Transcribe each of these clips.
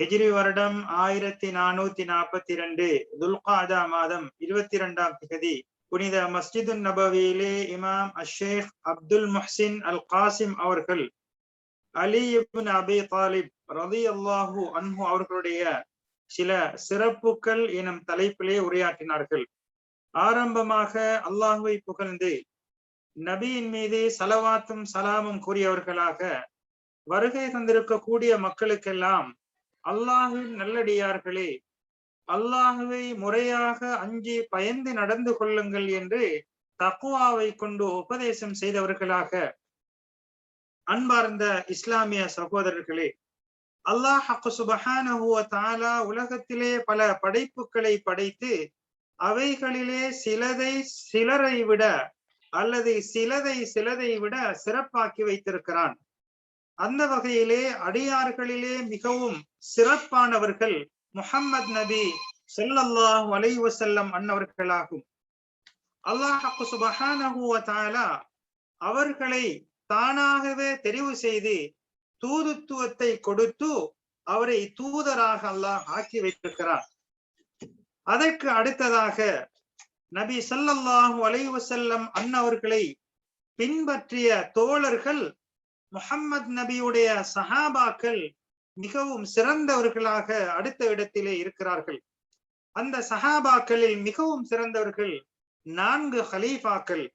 ஹெஜ்ரி வருடம் ஆயிரத்தி நானூத்தி நாற்பத்தி ரெண்டு துல்காதா மாதம் இருபத்தி இரண்டாம் திகதி புனித மஸ்ஜிது நபவியிலே இமாம் அஷேக் அப்துல் முஹ்சின் அல் காசிம் அவர்கள் அலி இப்ன் அபி தாலிப் ரதி அல்லாஹூ அன்ஹு அவர்களுடைய சில சிறப்புகள் எனும் தலைப்பிலே உரையாற்றினார்கள். ஆரம்பமாக அல்லாஹுவை புகழ்ந்து நபியின் மீது சலவாத்தும் சலாமும் கூறியவர்களாக வருகை தந்திருக்கக்கூடிய மக்களுக்கெல்லாம் அல்லாஹின் நல்லடியார்களே அல்லாஹுவை முறையாக அஞ்சி பயந்து நடந்து கொள்ளுங்கள் என்று தக்குவாவை கொண்டு உபதேசம் செய்தவர்களாக அன்பார்ந்த இஸ்லாமிய சகோதரர்களே அல்லாஹ் சுபஹானஹுவ தாலா உலகத்திலே பல படைப்புகளை படைத்து அவைகளிலே சிலதை சிலரை விட அல்லது சிலதை சிலதை விட சிறப்பாக்கி வைத்திருக்கிறான். அந்த வகையிலே அடியார்களிலே மிகவும் சிறப்பானவர்கள் முஹம்மது நபி செல்லல்லாஹ் வலைவசல்லம் அன்னவர்களாகும். அல்லாஹு சுபஹானஹுவ அவர்களை தானாகவே தெரிவு செய்து தூதுத்துவத்தை கொடுத்து அவரை தூதராக அல்லாஹ் ஆக்கி வைத்திருக்கிறார். அதற்கு அடுத்ததாக நபி சல்லல்லாஹு அலைவசல்லம் அன்னவர்களை பின்பற்றிய தோழர்கள் முஹம்மத் நபியுடைய சஹாபாக்கள் மிகவும் சிறந்தவர்களாக அடுத்த இடத்திலே இருக்கிறார்கள். அந்த சஹாபாக்களில் மிகவும் சிறந்தவர்கள் நான்கு ஹலீஃபாக்கள்.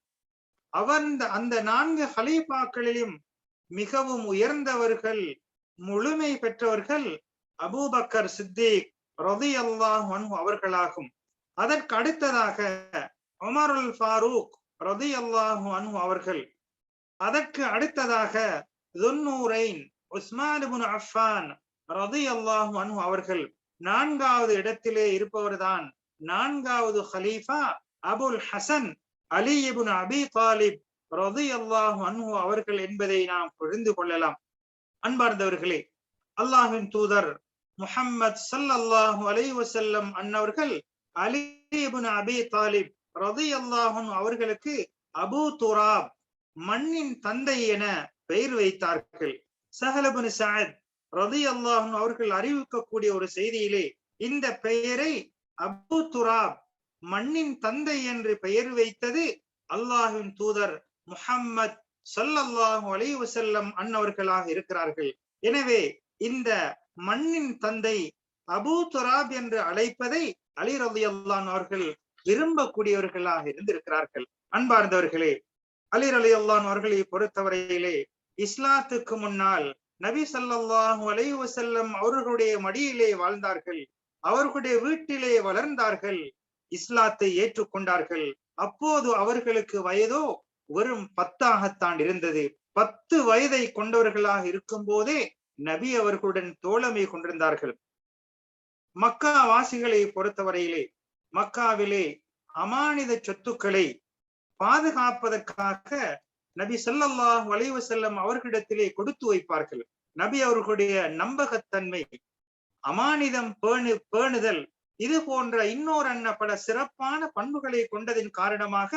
அவர் அந்த நான்கு ஹலீஃபாக்களிலும் மிகவும் உயர்ந்தவர்கள் முழுமை பெற்றவர்கள் அபூபக்கர் சித்திக் ரதி அல்லாஹ் அவர்களாகும். அதற்கு அடுத்ததாக உமருல் ஃபாரூக் ரதி அல்லாஹு அன்ஹு அவர்கள். அதற்கு அடுத்ததாக துன்னூரைன் உஸ்மான் அஃபான் ரதி அல்லாஹு அனு அவர்கள் நான்காவது இடத்திலே இருப்பவர்தான். நான்காவது ஹலீஃபா அபுல் ஹசன் அலி இபுன் அபி தாலிப் ரதி அல்லாஹு அன்ஹு அவர்கள் என்பதை நாம் புரிந்து கொள்ளலாம். அன்பார்ந்தவர்களே அல்லாஹின் தூதர் முஹம்மத் சல்லல்லாஹு அலை வசல்லம் அன்னவர்கள் அலி இபுன் அபி தாலிப் ரதி அல்லாஹன் அவர்களுக்கு அபு துராப் மண்ணின் தந்தை என பெயர் வைத்தார்கள். சஹலபுன் சாத் ரதி அல்லாஹன் அவர்கள் அறிவிக்கக்கூடிய ஒரு செய்தியிலே இந்த பெயரை அபு துராப் மண்ணின் தந்தை என்று பெயர் வைத்தது அல்லாஹின் தூதர் முஹம்மத் சொல்லல்லாஹு அலி வசல்லம் அன்னவர்களாக இருக்கிறார்கள். எனவே இந்த மண்ணின் தந்தை அபு துராப் என்று அழைப்பதை அலி ரதி அல்லான் அவர்கள் விரும்பக்கூடியவர்களாக இருந்திருக்கிறார்கள். அன்பார்ந்தவர்களே அலி அலி அல்லான் அவர்களை பொறுத்தவரையிலே இஸ்லாத்துக்கு முன்னால் நபி சல்லாஹூ அலை வசல்லம் அவர்களுடைய மடியிலே வாழ்ந்தார்கள். அவர்களுடைய வீட்டிலே வளர்ந்தார்கள். இஸ்லாத்தை ஏற்றுக்கொண்டார்கள். அப்போது அவர்களுக்கு வயதோ வெறும் பத்தாகத்தான் இருந்தது. பத்து வயதை கொண்டவர்களாக இருக்கும் போதே நபி அவர்களுடன் தோழமை கொண்டிருந்தார்கள். மக்கா வாசிகளை பொறுத்தவரையிலே மக்காவிலே அமானித சொத்துக்களை பாதுகாப்பதற்காக நபி சொல்லல்லாஹ் வளைவு செல்லம் அவர்களிடத்திலே கொடுத்து வைப்பார்கள். நபி அவர்களுடைய நம்பகத்தன்மை அமானிதம் பேணு பேணுதல் இது போன்ற இன்னொரு அன்ன பல சிறப்பான பண்புகளை கொண்டதின் காரணமாக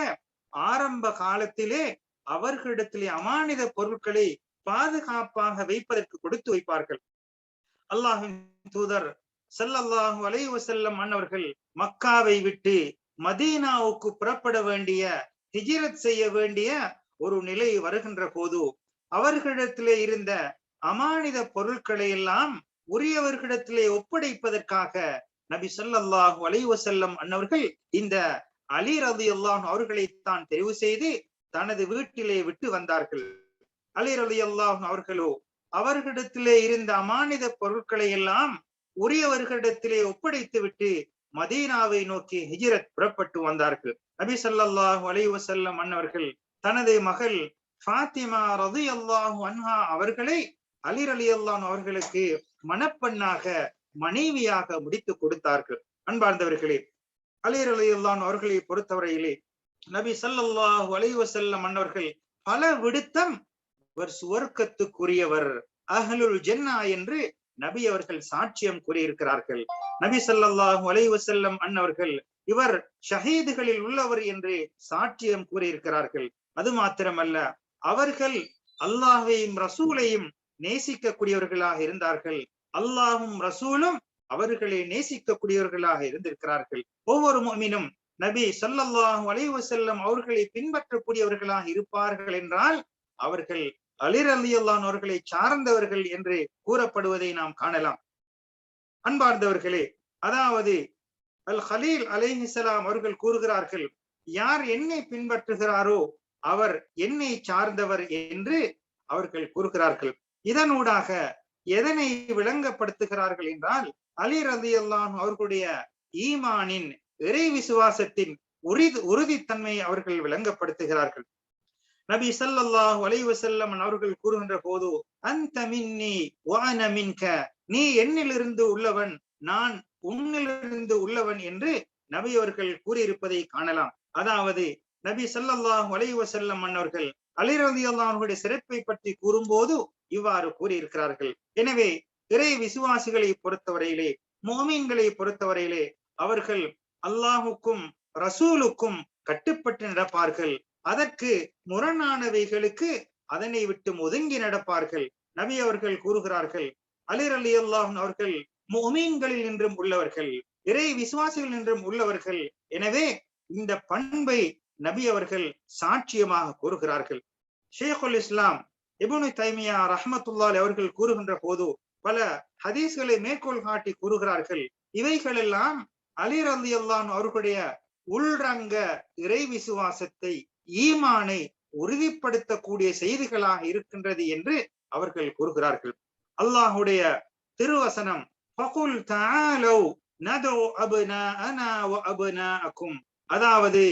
ஆரம்ப காலத்திலே அவர்களிடத்திலே அமானித பொருட்களை பாதுகாப்பாக வைப்பதற்கு கொடுத்து வைப்பார்கள். அல்லாஹின் தூதர் செல்லல்லாஹு வளைவு செல்லம் அன்னவர்கள் மக்காவை விட்டு மதீனாவுக்கு புறப்பட வேண்டிய ஹிஜிரத் செய்ய வேண்டிய ஒரு நிலை வருகின்ற போது அவர்களிடத்திலே இருந்த அமானித பொருட்களை எல்லாம் உரியவர்களிடத்திலே ஒப்படைப்பதற்காக நபி சொல்லல்லாஹு அலைவ செல்லம் அன்னவர்கள் இந்த அலி ரதி அல்லாஹ் அவர்களைத்தான் தெரிவு செய்து தனது வீட்டிலே விட்டு வந்தார்கள். அலி ரதி அல்லாஹ் அவர்களோ அவர்களிடத்திலே இருந்த அமானித பொருட்களை எல்லாம் உரியவர்களிடத்திலே ஒப்படைத்து விட்டு மதீனாவை நோக்கி ஹிஜிரத் புறப்பட்டு வந்தார்கள். நபி சல்லாஹூ அலைவ செல்லம் அன்னவர்கள் தனது மகள் ஃபாத்திமா ரதி அல்லாஹு அன்ஹா அவர்களை அலிர் அலி அல்லான் அவர்களுக்கு மணப்பெண்ணாக மனைவியாக முடித்து கொடுத்தார்கள். அன்பார்ந்தவர்களே அலிர் அலியுல்லான் அவர்களை பொறுத்தவரையிலே நபி ஸல்லல்லாஹு அலைஹி வஸல்லம் அன்னவர்கள் பல விடுத்தம் இவர் சுவர்க்கத்துக்குரியவர் அகலுல் ஜென்னா என்று நபி அவர்கள் சாட்சியம் கூறியிருக்கிறார்கள். நபி ஸல்லல்லாஹு அலைஹி வஸல்லம் அன்னவர்கள் இவர் ஷஹீதுகளில் உள்ளவர் என்று சாட்சியம் கூறியிருக்கிறார்கள். அது மாத்திரமல்ல அவர்கள் அல்லாஹையும் ரசூலையும் நேசிக்கக்கூடியவர்களாக இருந்தார்கள். அல்லாஹும் ரசூலும் அவர்களை நேசிக்கக்கூடியவர்களாக இருந்திருக்கிறார்கள். ஒவ்வொரு மீனும் நபி சொல்லல்லாஹு அலைஹி வஸல்லம் அவர்களை பின்பற்றக்கூடியவர்களாக இருப்பார்கள் என்றால் அவர்கள் அலிர் அலியல்லான் அவர்களை சார்ந்தவர்கள் என்று கூறப்படுவதை நாம் காணலாம். அன்பார்ந்தவர்களே அதாவது அல் ஹலீல் அலை அவர்கள் கூறுகிறார்கள் யார் என்னை பின்பற்றுகிறாரோ அவர் என்னை சார்ந்தவர் என்று அவர்கள் கூறுகிறார்கள். இதனூடாக எதனை விளங்கப்படுத்துகிறார்கள் என்றால் அலி ரதி அல்லான் அவர்களுடைய ஈமானின் இறை விசுவாசத்தின் உறுதி உறுதித்தன்மை அவர்கள் விளங்கப்படுத்துகிறார்கள். நபி சல்லாஹ் அலைஹி அவர்கள் கூறுகின்ற போது அந்த மின்னி வான மின்க நீ என்னிலிருந்து உள்ளவன் நான் உன்னிலிருந்து உள்ளவன் என்று நபி அவர்கள் கூறியிருப்பதை காணலாம். அதாவது நபி சல்லாஹ் அலைஹி வஸல்லம் அலிரதி அல்லாஹனுடைய அவர்களுடைய சிறப்பை பற்றி கூறும்போது இவ்வாறு கூறியிருக்கிறார்கள். எனவே இறை விசுவாசிகளை பொறுத்தவரையிலே மோமீன்களை பொறுத்தவரையிலே அவர்கள் அல்லாஹுக்கும் ரசூலுக்கும் கட்டுப்பட்டு நடப்பார்கள். அதற்கு முரணானவைகளுக்கு அதனை விட்டு ஒதுங்கி நடப்பார்கள். நபி அவர்கள் கூறுகிறார்கள் அலிர் அலி அல்லாஹ் அவர்கள் மொமீன்களில் நின்றும் உள்ளவர்கள் இறை விசுவாசிகள் நின்றும் உள்ளவர்கள் எனவே இந்த பண்பை நபி அவர்கள் சாட்சியமாக கூறுகிறார்கள். ஷேகுல் இஸ்லாம் இபுனு தைமியா ரஹமத்துல்லால் அவர்கள் கூறுகின்ற போது பல ஹதீஸ்களை மேற்கோள் காட்டி கூறுகிறார்கள். இவைகளெல்லாம் அலிர் அலி அல்லான் அவர்களுடைய உள்ரங்க இறை விசுவாசத்தை ஈமானை உறுதிப்படுத்தக்கூடிய செய்திகளாக இருக்கின்றது என்று அவர்கள் கூறுகிறார்கள். அல்லாஹுடைய திருவசனம் ஃபகுல் தஆலவ் நதோ அப்னாஅனா வ அதாவது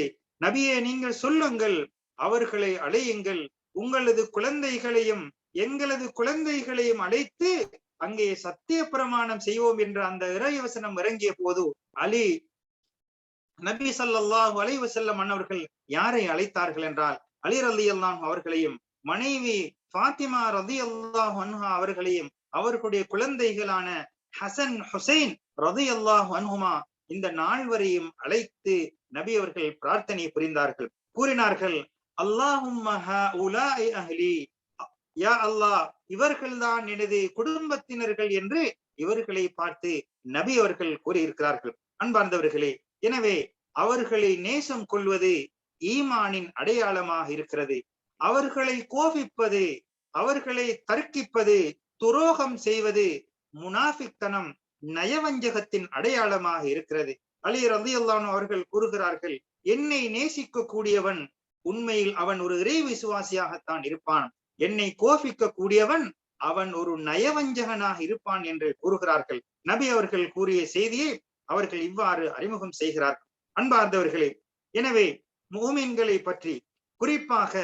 நபியே நீங்கள் சொல்லுங்கள் அவர்களை அழையுங்கள் உங்களது குழந்தைகளையும் எங்களது குழந்தைகளையும் அழைத்து அங்கே சத்திய பிரமாணம் செய்வோம் என்ற அந்த இறைவசனம் இறங்கிய போது அலி நபி சல்லாஹூ அலைவசல்லம் வஸல்லம் அன்னவர்கள் யாரை அழைத்தார்கள் என்றால் அலி ரலியல்லாஹு அவர்களையும் மனைவி ஃபாத்திமா ரதி அன்ஹா அவர்களையும் அவர்களுடைய குழந்தைகளான ஹசன் ஹுசைன் ரதி அல்லாஹ் அனுகுமா இந்த நால்வரையும் அழைத்து நபி அவர்கள் பிரார்த்தனை புரிந்தார்கள். கூறினார்கள் அல்லாஹும் அஹ்லி. யா அல்லாஹ் இவர்கள்தான் எனது குடும்பத்தினர்கள் என்று இவர்களை பார்த்து நபி அவர்கள் கூறியிருக்கிறார்கள். அன்பார்ந்தவர்களே எனவே அவர்களை நேசம் கொள்வது ஈமானின் அடையாளமாக இருக்கிறது. அவர்களை கோபிப்பது அவர்களை தர்க்கிப்பது துரோகம் செய்வது முனாஃபித்தனம் நயவஞ்சகத்தின் அடையாளமாக இருக்கிறது. அலி ரலியல்லாஹு அவர்கள் கூறுகிறார்கள் என்னை நேசிக்க கூடியவன் உண்மையில் அவன் ஒரு இறை விசுவாசியாகத்தான் இருப்பான். என்னை கோபிக்க கூடியவன் அவன் ஒரு நயவஞ்சகனாக இருப்பான் என்று கூறுகிறார்கள். நபி அவர்கள் கூறிய செய்தியை அவர்கள் இவ்வாறு அறிமுகம் செய்கிறார்கள். அன்பார்ந்தவர்களே எனவே மூமின்களை பற்றி குறிப்பாக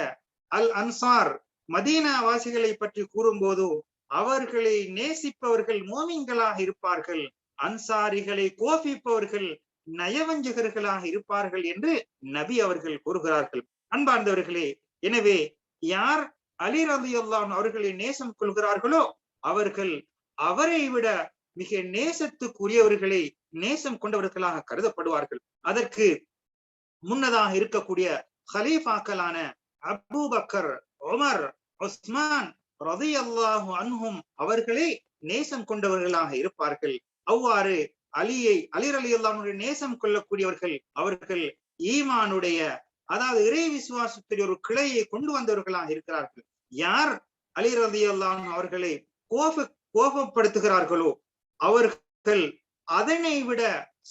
அல் அன்சார் மதீனா வாசிகளை பற்றி கூறும்போது அவர்களை நேசிப்பவர்கள் மோமிங்களாக இருப்பார்கள். அன்சாரிகளை கோபிப்பவர்கள் நயவஞ்சகர்களாக இருப்பார்கள் என்று நபி அவர்கள் கூறுகிறார்கள். அன்பார்ந்தவர்களே எனவே யார் அலி ரதி அவர்களை நேசம் கொள்கிறார்களோ அவர்கள் அவரை விட மிக நேசத்துக்குரியவர்களை நேசம் கொண்டவர்களாக கருதப்படுவார்கள். அதற்கு முன்னதாக இருக்கக்கூடிய ஹலீஃபாக்களான அபூபக்கர் உமர் உஸ்மான் ரதி அல்லாஹு அன்ஹும் அவர்களே நேசம் கொண்டவர்களாக இருப்பார்கள். அவ்வாறு அலியை அலிர் அலி அல்லாஹுடைய நேசம் கொள்ளக்கூடியவர்கள் அவர்கள் ஈமானுடைய அதாவது இறை விசுவாசத்துடைய ஒரு கிளையை கொண்டு வந்தவர்களாக இருக்கிறார்கள். யார் அலி ரதி அல்லாஹ் அவர்களை கோப கோபப்படுத்துகிறார்களோ அவர்கள் அதனை விட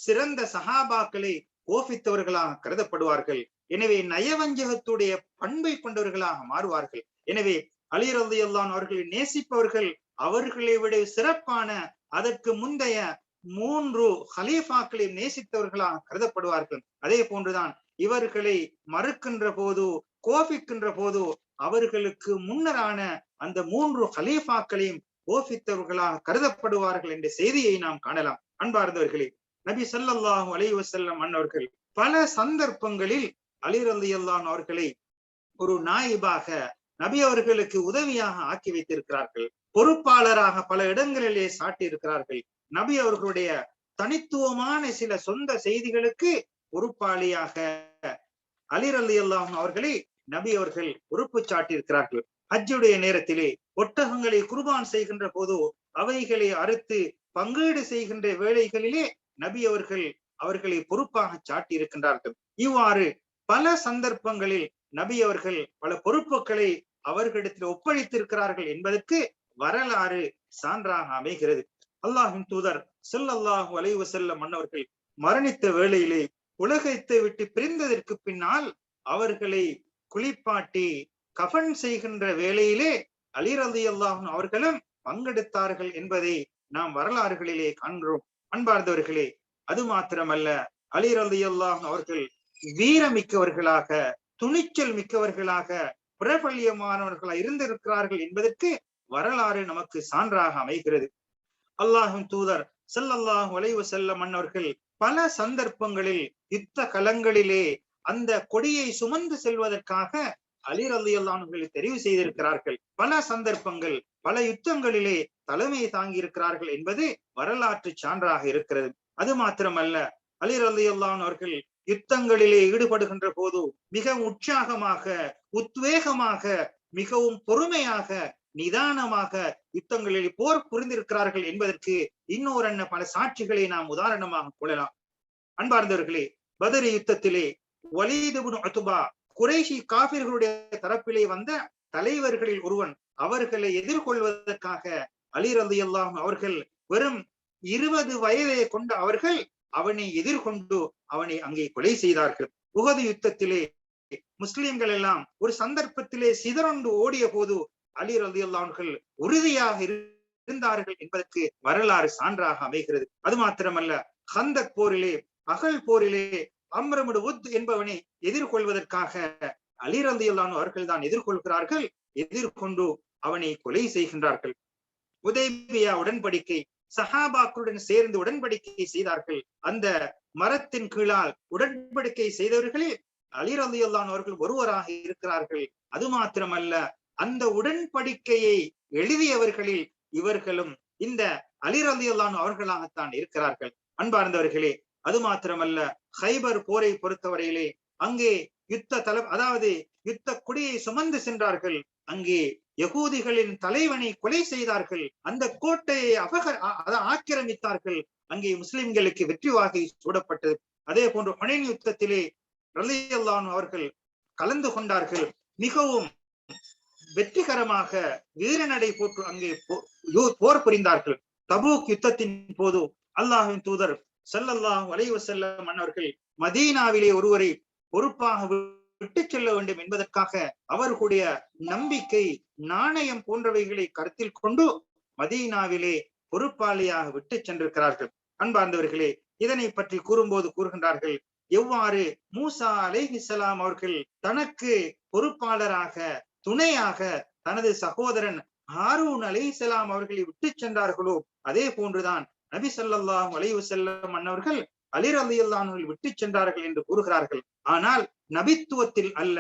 சிறந்த சகாபாக்களை கோபித்தவர்களாக கருதப்படுவார்கள். எனவே நயவஞ்சகத்துடைய பண்பை கொண்டவர்களாக மாறுவார்கள். எனவே அலி ரதி அல்லான் அவர்களை நேசிப்பவர்கள் அவர்களை விட சிறப்பான அதற்கு முந்தைய மூன்று ஹலீஃபாக்களை நேசித்தவர்களாக கருதப்படுவார்கள். அதே போன்றுதான் இவர்களை மறுக்கின்ற போது கோபிக்கின்ற போது அவர்களுக்கு முன்னரான அந்த மூன்று ஹலீஃபாக்களையும் கோபித்தவர்களாக கருதப்படுவார்கள் என்ற செய்தியை நாம் காணலாம். அன்பார்ந்தவர்களே நபி ஸல்லல்லாஹு அலி வசல்லம் அன்னவர்கள் பல சந்தர்ப்பங்களில் அலி அல்லான் அவர்களை ஒரு நாயிபாக நபி அவர்களுக்கு உதவியாக ஆக்கி வைத்திருக்கிறார்கள். பொறுப்பாளராக பல இடங்களிலே சாட்டி இருக்கிறார்கள் நபி அவர்களுடைய தனித்துவமான சில சொந்த செய்திகளுக்கு பொறுப்பாளியாக அலிர் அலி அல்லாஹ் அவர்களை நபி அவர்கள் பொறுப்பு சாட்டியிருக்கிறார்கள். ஹஜ்ஜுடைய நேரத்திலே ஒட்டகங்களை குர்பான் செய்கின்ற போது அவைகளை அறுத்து பங்கீடு செய்கின்ற வேலைகளிலே நபி அவர்கள் அவர்களை பொறுப்பாக சாட்டி இருக்கின்றார்கள் இவ்வாறு பல சந்தர்ப்பங்களில் நபி அவர்கள் பல பொறுப்புகளை அவர்களிடத்தில் ஒப்படைத்திருக்கிறார்கள் என்பதற்கு வரலாறு சான்றாக அமைகிறது. அல்லாஹின் தூதர் செல்லல்லாஹு அலைவு செல்ல மன்னவர்கள் மரணித்த வேளையிலே உலகத்தை விட்டு பிரிந்ததற்கு பின்னால் அவர்களை குளிப்பாட்டி கஃன் செய்கின்ற வேளையிலே அலி அல்லாஹும் அவர்களும் பங்கெடுத்தார்கள் என்பதை நாம் வரலாறுகளிலே காண்கிறோம். அன்பார்ந்தவர்களே அது மாத்திரமல்ல அலி அல்லாஹும் அவர்கள் வீரமிக்கவர்களாக துணிச்சல் மிக்கவர்களாக பிரபல்யமானவர்களாக இருந்திருக்கிறார்கள் என்பதற்கு வரலாறு நமக்கு சான்றாக அமைகிறது. அல்லாஹும் தூதர் செல்லல்லாஹ் வளைவு செல்ல மன்னவர்கள் பல சந்தர்ப்பங்களில் யுத்த களங்களிலே அந்த கொடியை சுமந்து செல்வதற்காக அலி ரலியல்லாஹுவை தெரிவு செய்திருக்கிறார்கள். பல சந்தர்ப்பங்கள் பல யுத்தங்களிலே தலைமை தாங்கி இருக்கிறார்கள் என்பது வரலாற்று சான்றாக இருக்கிறது. அது மாத்திரமல்ல அலி ரலியல்லாஹு அவர்கள் யுத்தங்களிலே ஈடுபடுகின்ற போது மிக உற்சாகமாக உத்வேகமாக மிகவும் பொறுமையாக நிதானமாக யுத்தங்களில் போர் புரிந்திருக்கிறார்கள் என்பதற்கு இன்னொரு என்ன பல சாட்சிகளை நாம் உதாரணமாக கொள்ளலாம். அன்பார்ந்தவர்களே பதரி யுத்தத்திலே வலிதுபுன் அத்துபா குறைஷி காபிர்களுடைய தரப்பிலே வந்த தலைவர்களில் ஒருவன் அவர்களை எதிர்கொள்வதற்காக அலி எல்லாம் அவர்கள் வெறும் இருபது வயதை கொண்ட அவர்கள் அவனை எதிர்கொண்டு அவனை அங்கே கொலை செய்தார்கள். உகது யுத்தத்திலே முஸ்லிம்கள் எல்லாம் ஒரு சந்தர்ப்பத்திலே சிதறொண்டு ஓடிய போது அலி ரதியுல்லான்கள் உறுதியாக இருந்தார்கள் என்பதற்கு வரலாறு சான்றாக அமைகிறது. அது மாத்திரமல்ல ஹந்தக் போரிலே அகல் போரிலே அம்ரமுடு உத் என்பவனை எதிர்கொள்வதற்காக அலி ரதியுல்லான் அவர்கள் தான் எதிர்கொள்கிறார்கள் எதிர்கொண்டு அவனை கொலை செய்கின்றார்கள். உதேபியா உடன்படிக்கை சஹாபாக்களுடன் சேர்ந்து உடன்படிக்கை செய்தார்கள். அந்த மரத்தின் கீழால் உடன்படிக்கை செய்தவர்களில் அலி அவர்கள் ஒருவராக இருக்கிறார்கள். அது மாத்திரமல்ல அந்த உடன்படிக்கையை எழுதியவர்களில் இவர்களும் இந்த அலி அவர்களாகத்தான் இருக்கிறார்கள். அன்பார்ந்தவர்களே அது மாத்திரமல்ல ஹைபர் போரை பொறுத்தவரையிலே அங்கே யுத்த தல அதாவது யுத்த குடியை சுமந்து சென்றார்கள். அங்கே யகூதிகளின் தலைவனை கொலை செய்தார்கள். அந்த கோட்டையை அபக ஆக்கிரமித்தார்கள். அங்கே முஸ்லிம்களுக்கு வெற்றி வாகை சூடப்பட்டது. அதே போன்று ஹொனேன் யுத்தத்திலே ரலியல்லான் அவர்கள் கலந்து கொண்டார்கள். மிகவும் வெற்றிகரமாக வீரநடை போட்டு அங்கே போர் புரிந்தார்கள். தபூக் யுத்தத்தின் போது அல்லாஹின் தூதர் செல்லல்லாஹ் அலைஹி வஸல்லம் மதீனாவிலே ஒருவரை பொறுப்பாக விட்டு செல்ல வேண்டும் என்பதற்காக அவர்களுடைய நம்பிக்கை நாணயம் போன்றவைகளை கருத்தில் கொண்டு மதீனாவிலே பொறுப்பாளியாக விட்டு சென்றிருக்கிறார்கள். அன்பார்ந்தவர்களே இதனை பற்றி கூறும்போது கூறுகின்றார்கள் எவ்வாறு மூசா அலைஹிசலாம் அவர்கள் தனக்கு பொறுப்பாளராக துணையாக தனது சகோதரன் ஹாரூன் அலைஹிசலாம் அவர்களை விட்டு சென்றார்களோ அதே போன்றுதான் நபி சொல்லாஹ் அலைவு செல்லம் அன்னவர்கள் அலிர் அலியல்லானவர்கள் விட்டு சென்றார்கள் என்று கூறுகிறார்கள். ஆனால் நபித்துவத்தில் அல்ல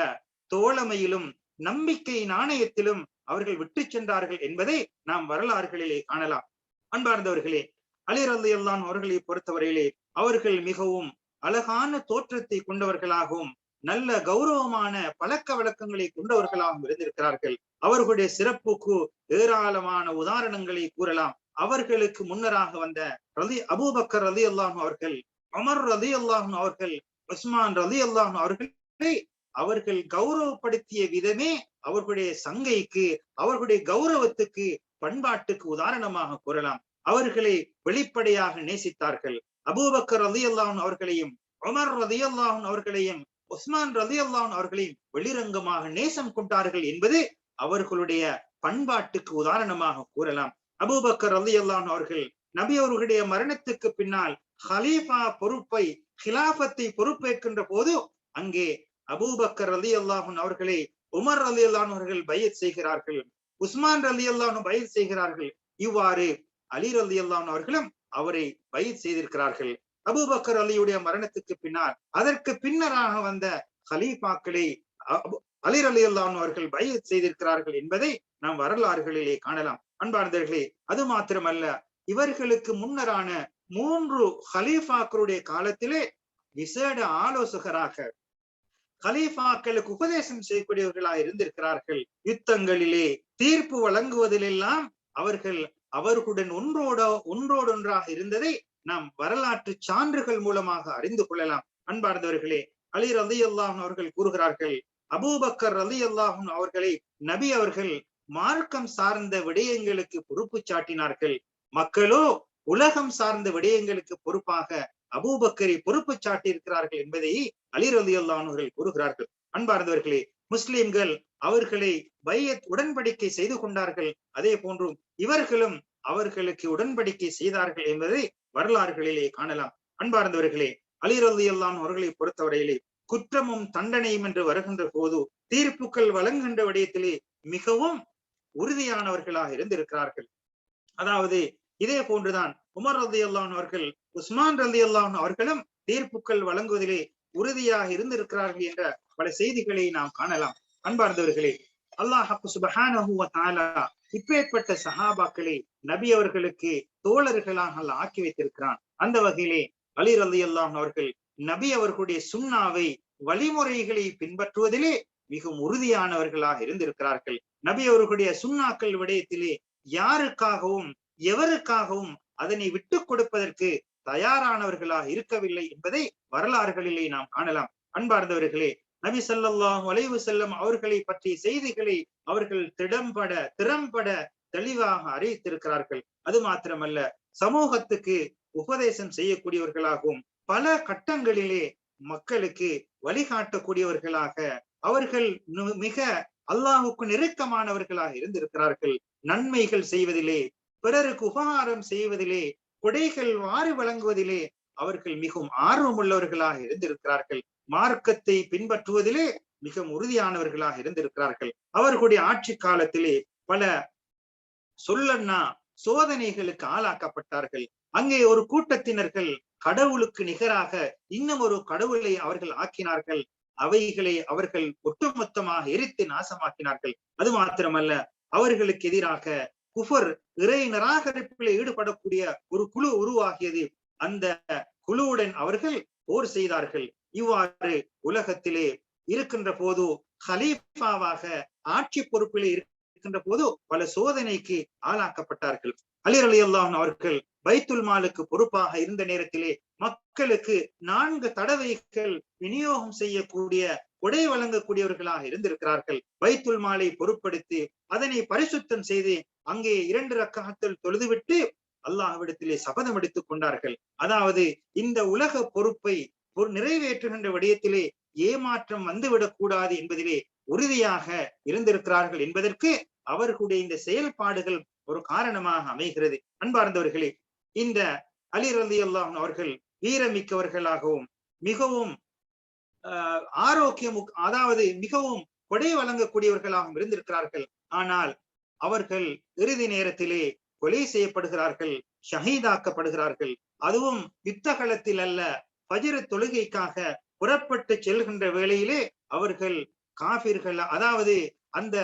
தோழமையிலும் நம்பிக்கை நாணயத்திலும் அவர்கள் விட்டு சென்றார்கள் என்பதை நாம் வரலாறுகளிலே காணலாம். அன்பார்ந்தவர்களே அலிர் அலியல்லான் அவர்களை பொறுத்தவரையிலே அவர்கள் மிகவும் அழகான தோற்றத்தை கொண்டவர்களாகவும் நல்ல கௌரவமான பழக்க வழக்கங்களை கொண்டவர்களாகவும் இருந்திருக்கிறார்கள். அவர்களுடைய சிறப்புக்கு ஏராளமான உதாரணங்களை கூறலாம். அவர்களுக்கு முன்னராக வந்த ரலி அபூபக்கர் ரலி அல்லாஹ் அவர்கள் அமர் ரதி அல்லாஹன் அவர்கள் உஸ்மான் ரதி அல்லாஹன் அவர்களை அவர்கள் கௌரவப்படுத்திய விதமே அவர்களுடைய சங்கைக்கு அவர்களுடைய கௌரவத்துக்கு பண்பாட்டுக்கு உதாரணமாக கூறலாம். அவர்களை வெளிப்படையாக நேசித்தார்கள். அபூபக்கர் ரதி அல்லாஹன் அவர்களையும் உமர் ரதி அல்லாஹன் அவர்களையும் உஸ்மான் ரதி அல்லாஹன் அவர்களையும் வெளிரங்கமாக நேசம் கொண்டார்கள் என்பது அவர்களுடைய பண்பாட்டுக்கு உதாரணமாக கூறலாம். அபூபக்கர் ரதி அல்லாஹன் அவர்கள் நபி அவர்களுடைய மரணத்துக்கு பின்னால் ஹலீஃபா பொறுப்பை ஹிலாபத்தை பொறுப்பேற்கின்ற போது அங்கே அபூபக்கர் அலி அல்லாஹன் அவர்களை உமர் அலி அல்லான் அவர்கள் பயிர் செய்கிறார்கள். உஸ்மான் அலி அல்லாஹ் பயிர் செய்கிறார்கள். இவ்வாறு அலி அலி அல்லான் அவர்களும் அவரை பயிர் செய்திருக்கிறார்கள். அபுபக்கர் அலியுடைய மரணத்துக்கு பின்னால் அதற்கு பின்னராக வந்த ஹலீஃபாக்களை அபு- அலி அலி அல்லான் அவர்கள் பயிர் செய்திருக்கிறார்கள் என்பதை நாம் வரலாறுகளிலே காணலாம். அன்பார்ந்தவர்களே அது மாத்திரமல்ல இவர்களுக்கு முன்னரான மூன்று ஹலீஃபாக்களுடைய காலத்திலே விசேட ஆலோசகராக ஹலீஃபாக்களுக்கு உபதேசம் செய்யக்கூடியவர்களாக இருந்திருக்கிறார்கள். யுத்தங்களிலே தீர்ப்பு வழங்குவதிலெல்லாம் அவர்கள் அவர்களுடன் ஒன்றோட ஒன்றோடொன்றாக இருந்ததை நாம் வரலாற்று சான்றுகள் மூலமாக அறிந்து கொள்ளலாம். அன்பார்ந்தவர்களே அலி ரதி அல்லாஹன் அவர்கள் கூறுகிறார்கள் அபூபக்கர் ரதி அல்லாஹன் அவர்களை நபி அவர்கள் மார்க்கம் சார்ந்த விடயங்களுக்கு பொறுப்பு சாட்டினார்கள். மக்களோ உலகம் சார்ந்த விடயங்களுக்கு பொறுப்பாக அபூபக்கரை பொறுப்பு சாட்டியிருக்கிறார்கள் என்பதை அலி ரலி கூறுகிறார்கள். அன்பார்ந்தவர்களே முஸ்லிம்கள் அவர்களை பையத் உடன்படிக்கை செய்து கொண்டார்கள். அதே போன்றும் இவர்களும் அவர்களுக்கு உடன்படிக்கை செய்தார்கள் என்பதை வரலாறுகளிலே காணலாம். அன்பார்ந்தவர்களே அலி அவர்களை பொறுத்தவரையிலே குற்றமும் தண்டனையும் என்று வருகின்ற போது தீர்ப்புகள் வழங்குகின்ற விடயத்திலே மிகவும் உறுதியானவர்களாக இருந்திருக்கிறார்கள். அதாவது இதே போன்றுதான் உமர் ரதி அல்லான் அவர்கள் உஸ்மான் ரதி அல்லான் அவர்களும் தீர்ப்புகள் வழங்குவதிலே உறுதியாக இருந்திருக்கிறார்கள் என்ற பல செய்திகளை நாம் காணலாம். அன்பார்ந்தவர்களே அல்லாஹ் சுபஹானஹு இப்பேற்பட்ட சஹாபாக்களை நபி அவர்களுக்கு தோழர்களாக ஆக்கி வைத்திருக்கிறான். அந்த வகையிலே அலி ரலி அல்லாஹ் அவர்கள் நபி அவர்களுடைய சுண்ணாவை வழிமுறைகளை பின்பற்றுவதிலே மிகவும் உறுதியானவர்களாக இருந்திருக்கிறார்கள். நபி அவர்களுடைய சுண்ணாக்கள் விடயத்திலே யாருக்காகவும் எவருக்காகவும் அதனை விட்டுக் கொடுப்பதற்கு தயாரானவர்களாக இருக்கவில்லை என்பதை வரலாறுகளிலே நாம் காணலாம். அன்பார்ந்தவர்களே நபி ஸல்லல்லாஹு வளைவு செல்லும் அவர்களை பற்றிய செய்திகளை அவர்கள் திடம்பட திறம்பட தெளிவாக அறிவித்திருக்கிறார்கள். அது மாத்திரமல்ல சமூகத்துக்கு உபதேசம் செய்யக்கூடியவர்களாகவும் பல கட்டங்களிலே மக்களுக்கு வழிகாட்டக்கூடியவர்களாக அவர்கள் மிக அல்லாஹுக்கு நெருக்கமானவர்களாக இருந்திருக்கிறார்கள். நன்மைகள் செய்வதிலே பிறருக்கு உபகாரம் செய்வதிலே கொடைகள் வாரி வழங்குவதிலே அவர்கள் மிகவும் ஆர்வமுள்ளவர்களாக இருந்திருக்கிறார்கள். மார்க்கத்தை பின்பற்றுவதிலே மிக உறுதியானவர்களாக இருந்திருக்கிறார்கள். அவர்களுடைய ஆட்சி காலத்திலே பல சொல்லன்னா சோதனைகளுக்கு ஆளாக்கப்பட்டார்கள். அங்கே ஒரு கூட்டத்தினர்கள் கடவுளுக்கு நிகராக இன்னும் ஒரு கடவுளை அவர்கள் ஆக்கினார்கள். அவைகளை அவர்கள் ஒட்டுமொத்தமாக எரித்து நாசமாக்கினார்கள். அது மாத்திரமல்ல அவர்களுக்கு எதிராக குஃபர் இறை நிராகரிப்பில் ஈடுபடக்கூடிய ஒரு குழு உருவாகியது. அந்த குழுவுடன் அவர்கள் போர் செய்தார்கள். இவ்வாறு உலகத்திலே இருக்கின்ற போது ஹலீஃபாவாக ஆட்சி பொறுப்பிலே இருக்கின்ற போது பல சோதனைக்கு ஆளாக்கப்பட்டார்கள். அலி அலி அல்லாஹ் அவர்கள் பைத்துல் மாலுக்கு பொறுப்பாக இருந்த நேரத்திலே மக்களுக்கு நான்கு தடவைகள் விநியோகம் செய்யக்கூடிய கொடை வழங்கக்கூடியவர்களாக இருந்திருக்கிறார்கள். பைத்துல் மாலை பொருட்படுத்தி அதனை பரிசுத்தம் செய்து அங்கே இரண்டு ரக்காத்தில் தொழுதுவிட்டு அல்லாஹ்விடத்திலே சபதம் எடுத்துக் கொண்டார்கள். அதாவது இந்த உலக பொறுப்பை நிறைவேற்றுகின்ற விடயத்திலே ஏமாற்றம் வந்துவிடக் கூடாது என்பதிலே உறுதியாக இருந்திருக்கிறார்கள் என்பதற்கு அவர்களுடைய இந்த செயல்பாடுகள் ஒரு காரணமாக அமைகிறது. அன்பார்ந்தவர்களே இந்த அலி ரலி அல்லாஹ் அவர்கள் வீரமிக்கவர்களாகவும் மிகவும் ஆஹ் ஆரோக்கியம் அதாவது மிகவும் கொடை வழங்கக்கூடியவர்களாகவும் இருந்திருக்கிறார்கள். ஆனால் அவர்கள் இறுதி நேரத்திலே கொலை செய்யப்படுகிறார்கள் ஷஹீதாக்கப்படுகிறார்கள். அதுவும் யுத்த களத்தில் அல்ல பஜிர தொழுகைக்காக புறப்பட்டு செல்கின்ற வேளையிலே அவர்கள் காபிர்கள் அதாவது அந்த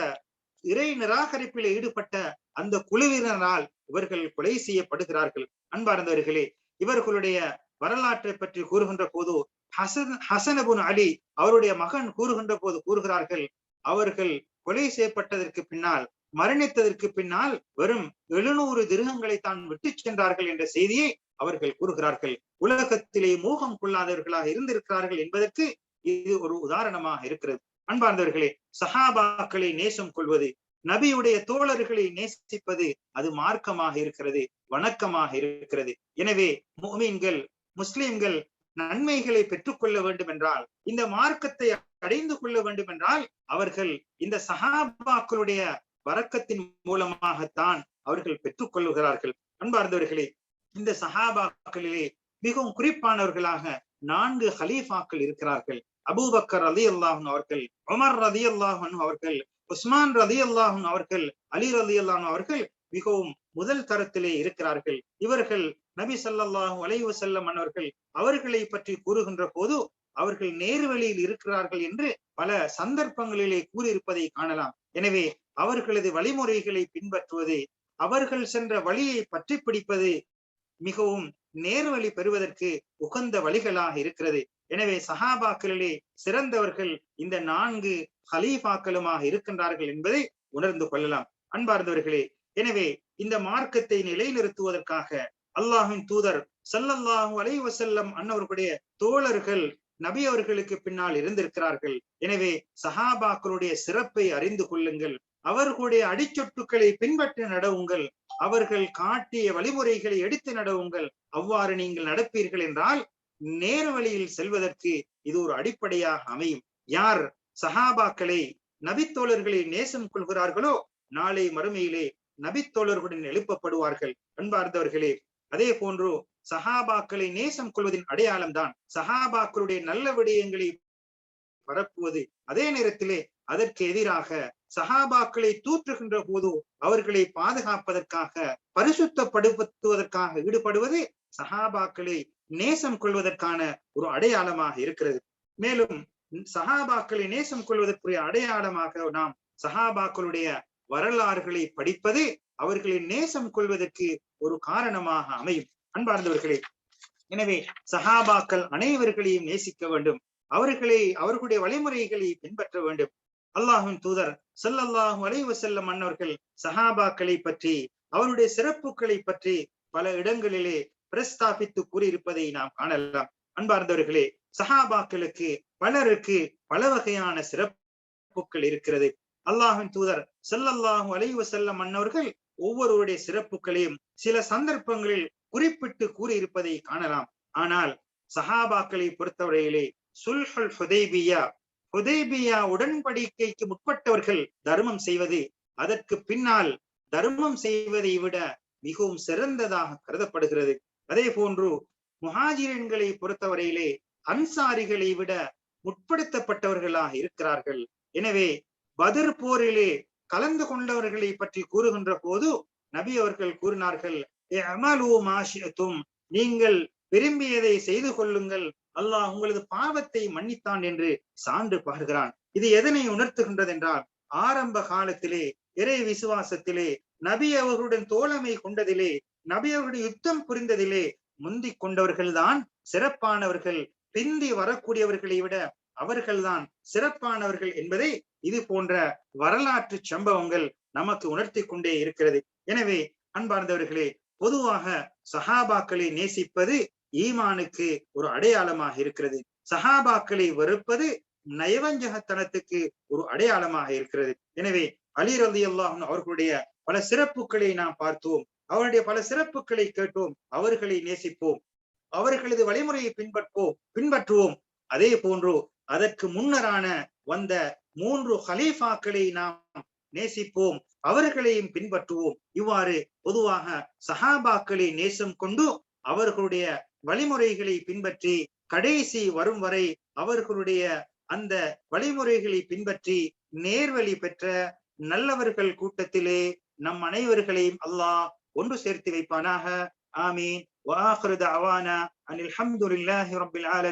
இறை நிராகரிப்பில் ஈடுபட்ட அந்த குழுவினரால் இவர்கள் கொலை செய்யப்படுகிறார்கள். அன்பார்ந்தவர்களே இவர்களுடைய வரலாற்றை பற்றி கூறுகின்ற போது ஹசன் ஹசனபுன் அலி அவருடைய மகன் கூறுகின்ற போது கூறுகிறார்கள் அவர்கள் கொலை செய்யப்பட்டதற்கு பின்னால் மரணித்ததற்கு பின்னால் வெறும் எழுநூறு திருகங்களை தான் விட்டு சென்றார்கள் என்ற செய்தியை அவர்கள் கூறுகிறார்கள். உலகத்திலே மோகம் கொள்ளாதவர்களாக இருந்திருக்கிறார்கள் என்பதற்கு இது ஒரு உதாரணமாக இருக்கிறது. அன்பார்ந்தவர்களே சஹாபாக்களை நேசம் கொள்வது நபியுடைய தோழர்களை நேசிப்பது அது மார்க்கமாக இருக்கிறது வணக்கமாக இருக்கிறது. எனவே மோமீன்கள் முஸ்லிம்கள் நன்மைகளை பெற்றுக்கொள்ள வேண்டும் என்றால் இந்த மார்க்கத்தை அடைந்து கொள்ள வேண்டும் என்றால் அவர்கள் இந்த சஹாபாக்களுடைய வரக்கத்தின் மூலமாகத்தான் அவர்கள் பெற்றுக் கொள்ளுகிறார்கள் அன்பார்ந்தவர்களே இந்த சஹாபாக்களிலே மிகவும் குறிப்பானவர்களாக நான்கு ஹலீஃபாக்கள் இருக்கிறார்கள். அபூபக்கர் ரதி அல்லாஹன் அவர்கள் உமர் ரதி அல்லாஹன் அவர்கள் உஸ்மான் ரதி அல்லாஹன் அவர்கள் அலி ரதி அல்லாஹன் அவர்கள் மிகவும் முதல் தரத்திலே இருக்கிறார்கள். இவர்கள் நபி சல்லாஹூ அலைவு செல்லம் அவர்கள் அவர்களை பற்றி கூறுகின்ற போது அவர்கள் நேர்வழியில் இருக்கிறார்கள் என்று பல சந்தர்ப்பங்களிலே கூறியிருப்பதை காணலாம். எனவே அவர்களது வழிமுறைகளை பின்பற்றுவது அவர்கள் சென்ற வழியை பற்றி பிடிப்பது மிகவும் நேர்வழி பெறுவதற்கு உகந்த வழிகளாக இருக்கிறது. எனவே சஹாபாக்களிலே சிறந்தவர்கள் இந்த நான்கு ஹலீஃபாக்களுமாக இருக்கின்றார்கள் என்பதை உணர்ந்து கொள்ளலாம். அன்பார்ந்தவர்களே எனவே இந்த மார்க்கத்தை நிலைநிறுத்துவதற்காக அல்லாஹின் தூதர் சல்லல்லாஹு அலைஹி வஸல்லம் அன்னவர்களுடைய தோழர்கள் நபி அவர்களுக்கு பின்னால் இருந்திருக்கிறார்கள். எனவே சஹாபாக்களுடைய சிறப்பை அறிந்து கொள்ளுங்கள். அவர்களுடைய அடிச்சொட்டுக்களை பின்பற்றி நடவுங்கள். அவர்கள் காட்டிய வழிமுறைகளை எடுத்து நடவுங்கள். அவ்வாறு நீங்கள் நடப்பீர்கள் என்றால் நேர வழியில் செல்வதற்கு இது ஒரு அடிப்படையாக அமையும். யார் சஹாபாக்களை நபித்தோழர்களை நேசம் கொள்கிறார்களோ நாளை மறுமையிலே நபித்தோழர்களுடன் எழுப்பப்படுவார்கள். அன்பார்ந்தவர்களே அதே போன்று சஹாபாக்களை நேசம் கொள்வதின் அடையாளம் தான். சஹாபாக்களுடைய நல்ல விடயங்களை பரப்புவது. அதே நேரத்திலே அதற்கு எதிராக சஹாபாக்களை தூற்றுகின்ற போது அவர்களை பாதுகாப்பதற்காக பரிசுத்தப்படுத்துவதற்காக ஈடுபடுவது சஹாபாக்களை நேசம் கொள்வதற்கான ஒரு அடையாளமாக இருக்கிறது. மேலும் சஹாபாக்களை நேசம் கொள்வதற்குரிய அடையாளமாக நாம் சஹாபாக்களுடைய வரலாறுகளை படிப்பது அவர்களின் நேசம் கொள்வதற்கு ஒரு காரணமாக அமையும். அன்பார்ந்தவர்களே எனவே சஹாபாக்கள் அனைவர்களையும் நேசிக்க வேண்டும். அவர்களை அவர்களுடைய வழிமுறைகளை பின்பற்ற வேண்டும். அல்லாஹின் தூதர் சல்லல்லாஹு அலைஹி வஸல்லம் அன்னவர்கள் சஹாபாக்களை பற்றி அவருடைய சிறப்புகளை பற்றி பல இடங்களிலே பிரஸ்தாபித்து கூறியிருப்பதை நாம் காணலாம். அன்பார்ந்தவர்களே சஹாபாக்களுக்கு பலருக்கு பல வகையான சிறப்புகள் இருக்கிறது. அல்லாஹின் தூதர் ஸல்லல்லாஹு அலைஹி வஸல்லம் அன்னவர்கள் ஒவ்வொருவருடைய சிறப்புகளையும் சில சந்தர்ப்பங்களில் குறிப்பிட்டு கூறியிருப்பதை காணலாம். ஆனால் சஹாபாக்களை பொறுத்தவரையிலே சுல்ஹல் ஹுதைபியா ஹுதைபியா உடன்படிக்கைக்கு முற்பட்டவர்கள் தர்மம் செய்வது அதற்கு பின்னால் தர்மம் செய்வதை விட மிகவும் சிறந்ததாக கருதப்படுகிறது. அதே போன்று முஹாஜிரன்களை பொறுத்தவரையிலே அன்சாரிகளை விட முற்படுத்தப்பட்டவர்களாக இருக்கிறார்கள். எனவே பதிர் போரிலே கலந்து கொண்டவர்களை பற்றி கூறுகின்ற போது நபி அவர்கள் கூறினார்கள் நீங்கள் விரும்பியதை செய்து கொள்ளுங்கள் அல்லாஹ் உங்களது பாவத்தை மன்னித்தான் என்று சான்று பகர்கிறான் இது எதனை உணர்த்துகின்றது என்றால் ஆரம்ப காலத்திலே இறை விசுவாசத்திலே நபி அவர்களுடன் தோழமை கொண்டதிலே நபி அவர்களுடைய யுத்தம் புரிந்ததிலே முந்தி கொண்டவர்கள்தான் சிறப்பானவர்கள் பிந்தி வரக்கூடியவர்களை விட அவர்கள்தான் சிறப்பானவர்கள் என்பதை இது போன்ற வரலாற்று சம்பவங்கள் நமக்கு உணர்த்தி கொண்டே இருக்கிறது. எனவே அன்பார்ந்தவர்களே பொதுவாக சஹாபாக்களை நேசிப்பது ஈமானுக்கு ஒரு அடையாளமாக இருக்கிறது. சஹாபாக்களை வெறுப்பது நயவஞ்சகத்தனத்துக்கு ஒரு அடையாளமாக இருக்கிறது. எனவே அலி ரதி அல்லாஹன் அவர்களுடைய பல சிறப்புகளை நாம் பார்த்தோம். அவருடைய பல சிறப்புகளை கேட்டோம். அவர்களை நேசிப்போம். அவர்களது வழிமுறையை பின்பற்றுவோம் பின்பற்றுவோம். அதே போன்று அதற்கு முன்னரான வந்த மூன்று ஹலீஃபாக்களை நாம் நேசிப்போம். அவர்களையும் பின்பற்றுவோம். இவ்வாறு பொதுவாக சஹாபாக்களை நேசம் கொண்டு அவர்களுடைய வழிமுறைகளை பின்பற்றி கடைசி வரும் வரை அவர்களுடைய அந்த வழிமுறைகளை பின்பற்றி நேர்வழி பெற்ற நல்லவர்கள் கூட்டத்திலே நம் அனைவர்களையும் அல்லாஹ் ஒன்று சேர்த்து வைப்பானாக. ஆமீன். வாஹிரு அவானா அனில் ஹம்துலில்லாஹி ரபில் ஆலமீன்.